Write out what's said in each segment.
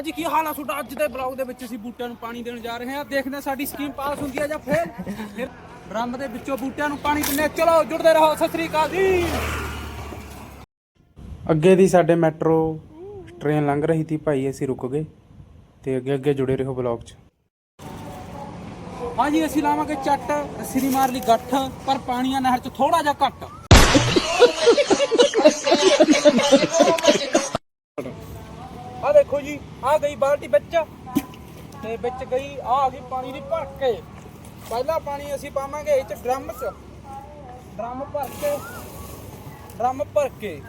ਅੱਜ ਕੀ ਹਾਲ ਆ ਤੁਹਾਡਾ? ਅੱਜ ਦੇ ਬਲੌਗ ਦੇ ਵਿੱਚ ਅਸੀਂ ਬੂਟਿਆਂ ਨੂੰ ਪਾਣੀ ਦੇਣ ਜਾ ਰਹੇ ਹਾਂ। ਦੇਖਦੇ ਹਾਂ ਸਾਡੀ ਸਕੀਮ ਪਾਸ ਹੁੰਦੀ ਹੈ ਜਾਂ ਫੇਲ ਡਰਮ ਦੇ ਵਿੱਚੋਂ ਬੂਟਿਆਂ ਨੂੰ ਪਾਣੀ ਦਿੰਦੇ ਹਾਂ। ਚਲੋ, ਜੁੜਦੇ ਰਹੋ। ਸਤਿ ਸ੍ਰੀ ਅਕਾਲ ਜੀ। ਅੱਗੇ ਦੀ ਸਾਡੇ ਮੈਟਰੋ ਟ੍ਰੇਨ ਲੰਘ ਰਹੀ ਸੀ ਭਾਈ, ਅਸੀਂ ਰੁਕ ਗਏ ਤੇ ਅੱਗੇ ਅੱਗੇ ਜੁੜੇ ਰਹੋ ਬਲੌਗ 'ਚ। ਹਾਂਜੀ, ਅਸੀਂ ਲਾਵਾਂਗੇ ਚੱਟ। ਸ੍ਰੀ ਮਾਰ ਲਈ ਗੱਠ, ਪਰ ਪਾਣੀ ਆ ਨਹਿਰ ਚ ਥੋੜਾ ਜਿਹਾ ਘੱਟ। ਜੀ ਆ ਗਈ ਬਾਲਟੀ ਵਿੱਚ ਤੇ ਵਿੱਚ ਗਈ, ਆ ਆ ਗਈ ਪਾਣੀ ਦੀ ਭਰ ਕੇ ਪਹਿਲਾ ਪਾਣੀ ਅਸੀਂ ਪਾਵਾਂਗੇ ਇਹ ਚ ਡਰਮ ਚ। ਡਰਮ ਭਰ ਕੇ ਡਰਮ ਭਰ ਕੇ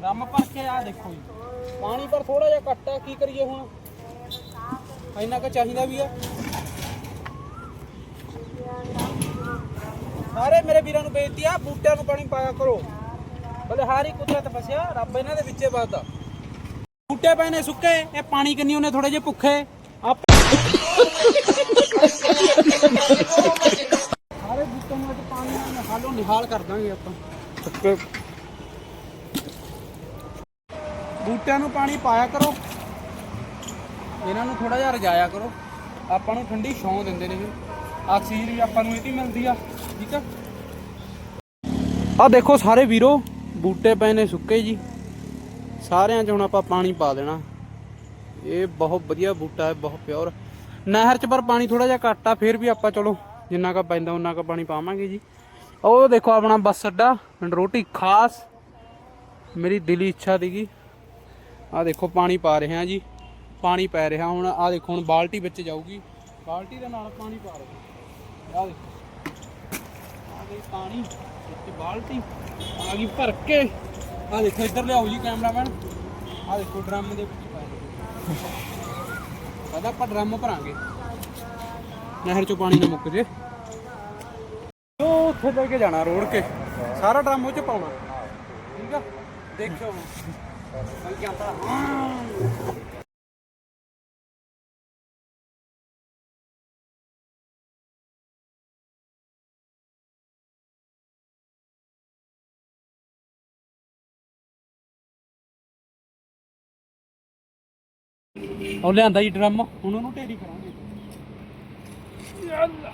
ਡਰਮ ਭਰ ਕੇ ਆ ਦੇਖੋ ਜੀ। ਪਾਣੀ ਪਰ ਥੋੜਾ ਜਿਹਾ ਘੱਟ ਹੈ, ਕੀ ਕਰੀਏ ਹੁਣ? ਇੰਨਾ ਕੁ ਚਾਹੀਦਾ ਵੀ ਆ ਸਾਰੇ ਮੇਰੇ ਵੀਰਾਂ ਨੂੰ ਬੇਨਤੀ ਆ, ਬੂਟਿਆਂ ਨੂੰ ਪਾਣੀ ਪਾਇਆ ਕਰੋ। ਬਲਿਹਾਰੀ ਕੁਦਰਤ ਫਸਿਆ ਰੱਬ ਇਹਨਾਂ ਦੇ ਵਿੱਚੇ ਵੱਸਦਾ ਬੂਟੇ ਪਏ ਨੇ ਸੁੱਕੇ, ਇਹ ਪਾਣੀ ਕਿੰਨੀ ਉਹਨੇ ਥੋੜੇ ਜਿਹੇ ਭੁੱਖੇ? ਸਾਰੇ ਬੂਟਿਆਂ ਨੂੰ ਅੱਜ ਪਾਣੀ ਨਾਲ ਨਿਹਾਲੋ, ਨਿਹਾਲ ਕਰ ਦਾਂਗੇ ਆਪਾਂ। ਬੂਟਿਆਂ ਨੂੰ ਪਾਣੀ ਪਾਇਆ ਕਰੋ। ਇਹਨਾਂ ਨੂੰ ਥੋੜਾ ਜਿਹਾ ਰਜਾਇਆ ਕਰੋ। ਆਪਾਂ ਨੂੰ ਠੰਡੀ ਛਾਂ ਦਿੰਦੇ ਨੇ ਇਹ। ਆਕਸੀਜਨ ਵੀ ਆਪਾਂ ਨੂੰ ਇਹਦੀ ਮਿਲਦੀ ਆ, ਠੀਕ ਆ? ਆ ਦੇਖੋ ਸਾਰੇ ਵੀਰੋ, ਬੂਟੇ ਪਏ ਨੇ ਸੁੱਕੇ ਜੀ। ਸਾਰਿਆਂ 'ਚ ਹੁਣ ਆਪਾਂ ਪਾਣੀ ਪਾ ਦੇਣਾ। ਇਹ ਬਹੁਤ ਵਧੀਆ ਬੂਟਾ ਹੈ, ਬਹੁਤ ਪਿਓਰ ਨਹਿਰ 'ਚ ਪਰ ਪਾਣੀ ਥੋੜਾ ਜਿਹਾ ਘੱਟ ਆ, ਫਿਰ ਵੀ ਆਪਾਂ ਚਲੋ ਜਿੰਨਾ ਕਾ ਪੈਂਦਾ ਉਹਨਾਂ ਕਾ ਪਾਣੀ ਪਾਵਾਂਗੇ ਜੀ। ਉਹ ਦੇਖੋ ਆਪਣਾ ਬੱਸ ਅੱਡਾ ਰੋਟੀ ਖਾਸ। ਮੇਰੀ ਦਿਲੀ ਇੱਛਾ ਸੀਗੀ। ਆ ਦੇਖੋ ਪਾਣੀ ਪਾ ਰਹੇ ਹਾਂ ਜੀ, ਪਾਣੀ ਪੈ ਰਿਹਾ ਹੁਣ। ਆ ਦੇਖੋ ਹੁਣ ਬਾਲਟੀ ਵਿੱਚ ਜਾਊਗੀ। ਬਾਲਟੀ ਦੇ ਨਾਲ ਪਾਣੀ ਪਾ ਰਹੇ ਆ ਦੇਖੋ। ਆ ਗਈ ਪਾਣੀ, ਵਿੱਚ ਬਾਲਟੀ। ਆ ਗਈ ਭਰ ਕੇ। ਆ ਦੇਖੋ, ਇੱਧਰ ਲਿਆਓ ਜੀ ਕੈਮਰਾਮੈਨ। ਆ ਦੇਖੋ, ਡਰਮ ਦੇ ਵਿੱਚ ਪਾਇਆ ਪਤਾ ਆਪਾਂ ਡਰਮ ਭਰਾਂਗੇ। ਨਹਿਰ ਚੋਂ ਪਾਣੀ ਨਾ ਮੁੱਕ ਜੇ। ਉਹ ਉੱਥੇ ਲੈ ਕੇ ਜਾਣਾ, ਰੋੜ ਕੇ। ਸਾਰਾ ਡਰਮ ਉਹ ਚ ਪਾਉਣਾ। ਠੀਕ ਆ? ਦੇਖਿਓ। ਹੁਣ ਬਲਕਿ ਉਹ ਲਿਆਂਦਾ ਜੀ ਡਰਮ ਹੁਣ ਉਹਨੂੰ ਢੇਰੀ ਕਰਾਂਗੇ। ਯਾਲਾ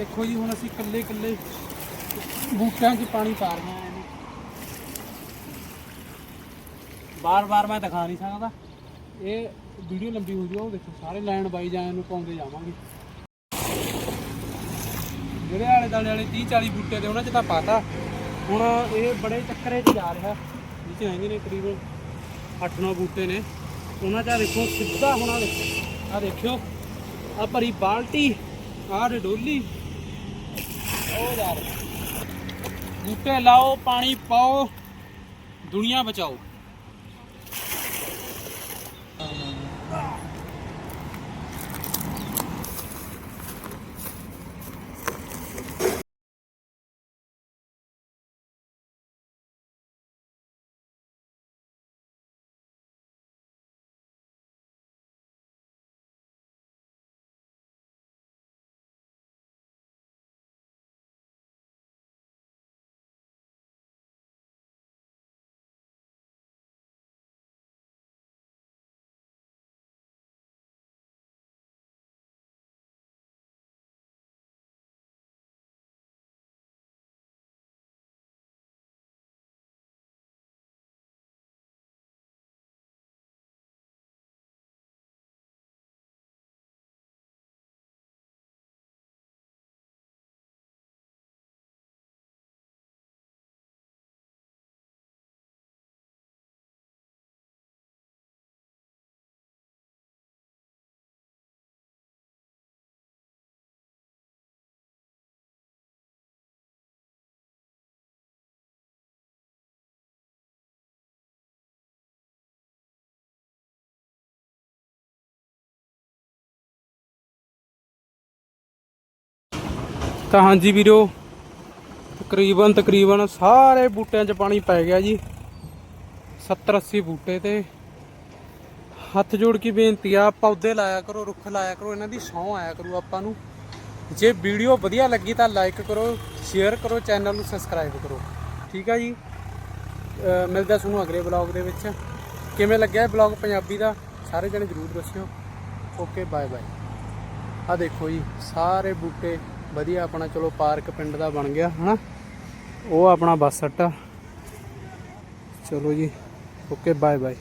ਦੇਖੋ ਜੀ, ਹੁਣ ਅਸੀਂ ਇਕੱਲੇ ਇਕੱਲੇ ਬੂਟਿਆਂ 'ਚ ਪਾਣੀ ਪਾ ਰਹੇ ਹਾਂ ਇਹਨੂੰ ਬਾਰ-ਬਾਰ ਮੈਂ ਦਿਖਾ ਨਹੀਂ ਸਕਦਾ। ਇਹ ਵੀਡੀਓ ਲੰਬੀ ਹੋ ਜਾਊ ਉਹ ਦੇਖੋ, ਸਾਰੇ ਲਾਈਨ ਬਾਈ ਜਾਂ ਨੂੰ ਪਾਉਂਦੇ ਜਾਵਾਂਗੇ। ਜਿਹੜੇ ਆਲੇ ਦਾਲੇ ਵਾਲੇ 30 40 ਬੂਟੇ ਦੇ ਉਹਨਾਂ 'ਚ ਤਾਂ ਪਾਤਾ। ਹੁਣ ਇਹ ਬੜੇ ਚੱਕਰੇ 'ਚ ਜਾ ਰਿਹਾ। ਜਿੱਥੇ ਹੈਗੇ ਨੇ ਤਕਰੀਬਨ 8-9 ਬੂਟੇ ਨੇ। ਉਹਨਾਂ 'ਚ ਆਹ ਦੇਖੋ, ਸਿੱਧਾ ਹੋਣਾ ਆਹ ਦੇਖੋ। ਆ ਦੇਖਿਓ ਆ ਭਰੀ ਬਾਲਟੀ, ਆਹ ਡੋਲੀ ਉਹ ਜਾ ਬੂਟੇ ਲਾਓ ਪਾਣੀ ਪਾਓ ਦੁਨੀਆ ਬਚਾਓ। ਤਾਂ ਹਾਂਜੀ ਵੀਰੋ, ਤਕਰੀਬਨ ਤਕਰੀਬਨ ਸਾਰੇ ਬੂਟਿਆਂ 'ਚ ਪਾਣੀ ਪੈ ਗਿਆ ਜੀ। 70 80 ਬੂਟੇ ਤੇ। ਹੱਥ ਜੋੜ ਕੇ ਬੇਨਤੀ ਆ, ਪੌਦੇ ਲਾਇਆ ਕਰੋ, ਰੁੱਖ ਲਾਇਆ ਕਰੋ, ਇਹਨਾਂ ਦੀ ਛਾਂ ਆਇਆ ਕਰੂ ਆਪਾਂ ਨੂੰ। ਜੇ ਵੀਡੀਓ ਵਧੀਆ ਲੱਗੀ ਤਾਂ ਲਾਈਕ ਕਰੋ, ਸ਼ੇਅਰ ਕਰੋ, ਚੈਨਲ ਨੂੰ ਸਬਸਕ੍ਰਾਈਬ ਕਰੋ। ਠੀਕ ਆ ਜੀ? ਮਿਲਦਾ ਤੁਹਾਨੂੰ ਅਗਲੇ ਬਲੌਗ ਦੇ ਵਿੱਚ। ਕਿਵੇਂ ਲੱਗਿਆ ਇਹ ਬਲੌਗ ਪੰਜਾਬੀ ਦਾ? ਸਾਰੇ ਜਣੇ ਜਰੂਰ ਦੱਸਿਓ। ਓਕੇ ਬਾਏ ਬਾਏ ਆ ਦੇਖੋ ਜੀ, ਸਾਰੇ ਬੂਟੇ ਵਧੀਆ ਆਪਣਾ ਚਲੋ ਪਾਰਕ ਪਿੰਡ ਦਾ ਬਣ ਗਿਆ, ਹਨਾ? ਉਹ ਆਪਣਾ ਬੱਸ ਅੱਡਾ। ਚਲੋ ਜੀ ਓਕੇ ਬਾਏ ਬਾਏ